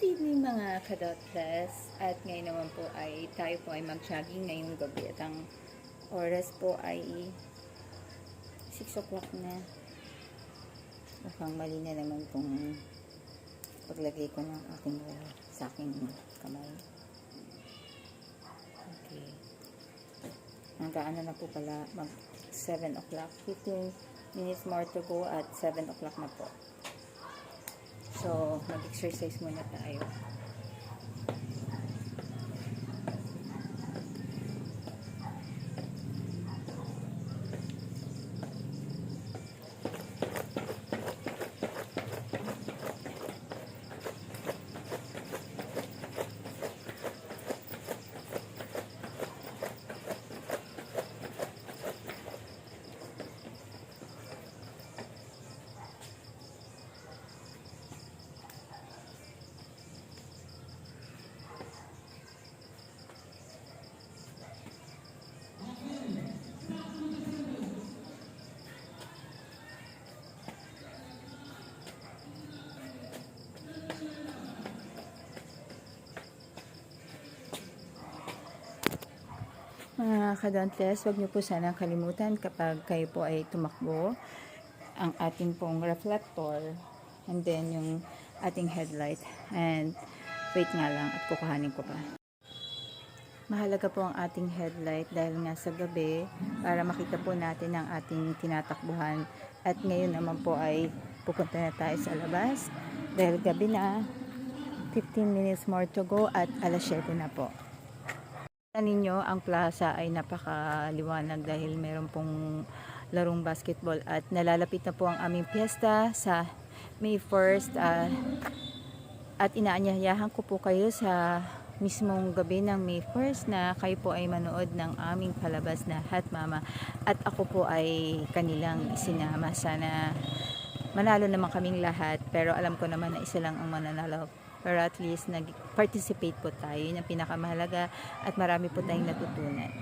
Good evening mga kadotles. At ngayon naman po ay tayo po ay mag-jogging ngayong gabi. At ang oras po ay 6 o'clock na. Mukhang mali na naman kung paglagay ko ng aking uh, sa aking kamay. Okay. Hanggang ano na po pala mag 7 o'clock. 15 minutes more to go at 7 o'clock na po So, mag-exercise muna tayo. Mga kadontes, huwag niyo po sanang kalimutan kapag kayo po ay tumakbo ang ating pong reflector and then yung ating headlight and wait nga lang at kukuhanin ko pa. Mahalaga po ang ating headlight dahil nga sa gabi para makita po natin ang ating tinatakbuhan at ngayon naman po ay pupunta na tayo sa labas dahil gabi na 15 minutes more to go at alas 7 na po. Kita ninyo, ang plaza ay napakaliwanag dahil meron pong larong basketball at nalalapit na po ang aming piyesta sa May 1st ah, at inaanyayahan ko po kayo sa mismong gabi ng May 1st na kayo po ay manood ng aming palabas na Hat Mama at ako po ay kanilang isinama. Sana manalo naman kaming lahat pero alam ko naman na isa lang ang mananalo pero at least nag-participate po tayo. Yun ang pinakamahalaga at marami po tayong natutunan.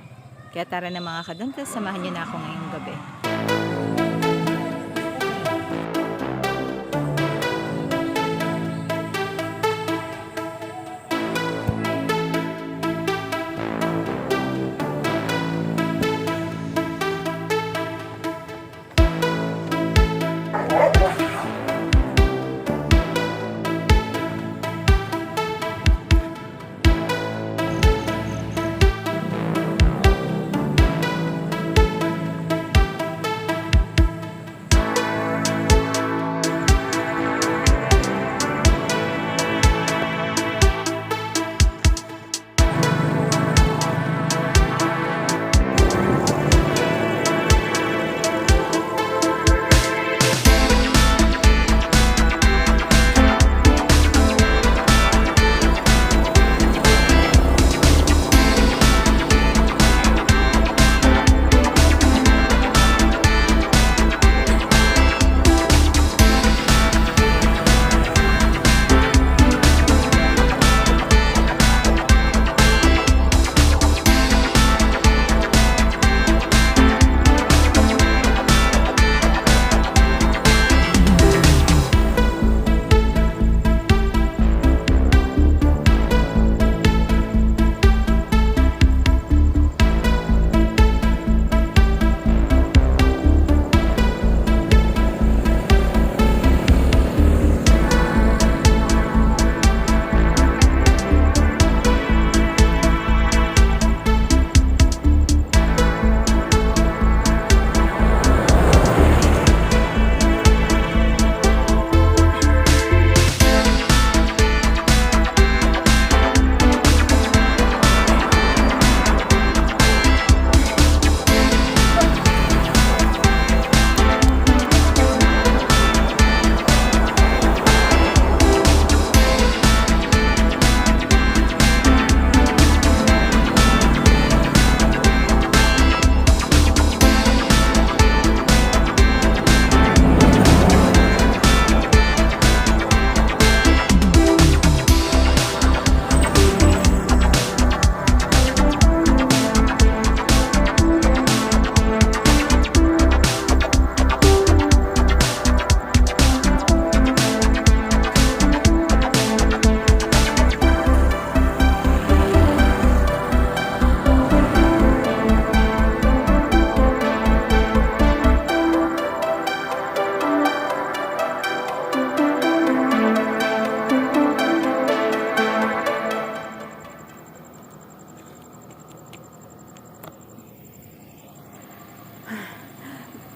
Kaya tara na mga kadangkas samahan niyo na ako ngayong gabi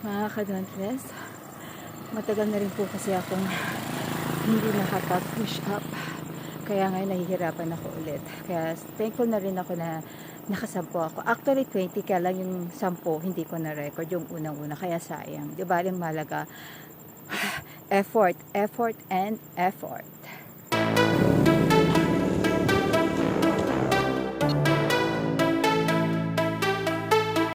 ka-dauntless. Matagal na rin po kasi akong hindi nakapag-push up. Kaya ngayon nahihirapan ako ulit. Kaya thankful na rin ako na nakasampo ako. Actually 20 kaya lang yung 10 hindi ko na record yung unang-una kaya sayang. Di ba rin malaga effort, effort and effort.